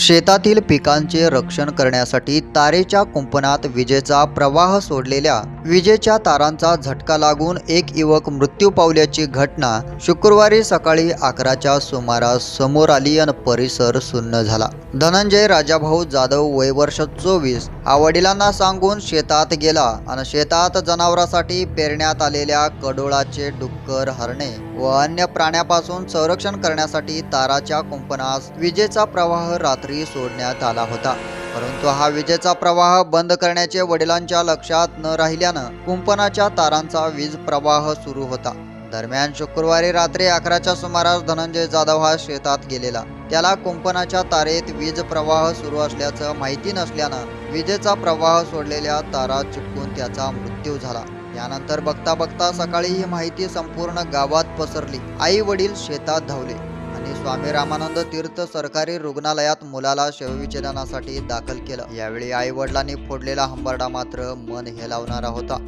शेतातील पिकांचे रक्षण करण्यासाठी तारेच्या कुंपणात विजेचा प्रवाह सोडलेल्या विजेच्या तारांचा झटका लागून एक युवक मृत्यू पावल्याची घटना शुक्रवारी सकाळी अकराच्या सुमारास समोर आली आणि परिसर सुन्न झाला. धनंजय राजाभाऊ जाधव वय वर्ष चोवीस हा वडिलांना सांगून शेतात गेला आणि शेतात जनावरासाठी पेरण्यात आलेल्या कडोळाचे डुक्कर हरणे व अन्य प्राण्यापासून संरक्षण करण्यासाठी ताराच्या कुंपणास विजेचा प्रवाह रात्री सोडण्यात आला होता. परंतु हा विजेचा प्रवाह बंद करण्याचे वडिलांच्या लक्षात न राहिल्यानं कुंपणाच्या तारांचा वीज प्रवाह सुरू होता. दरम्यान शुक्रवारी रात्री अकराच्या सुमारास धनंजय जाधव हा शेतात गेलेला. त्याला कुंपणाच्या तारेत वीज प्रवाह सुरू असल्याचं माहिती नसल्यानं विजेचा प्रवाह सोडलेल्या तारा चिपकून त्याचा मृत्यू झाला. यानंतर बघता बघता सकाळी ही माहिती संपूर्ण गावात पसरली. आई वडील शेतात धावले आणि स्वामी रामानंद तीर्थ सरकारी रुग्णालयात मुलाला शवविच्छेदनासाठी दाखल केलं. यावेळी आई वडिलांनी फोडलेला हंबरडा मात्र मन हेलावणारा होता.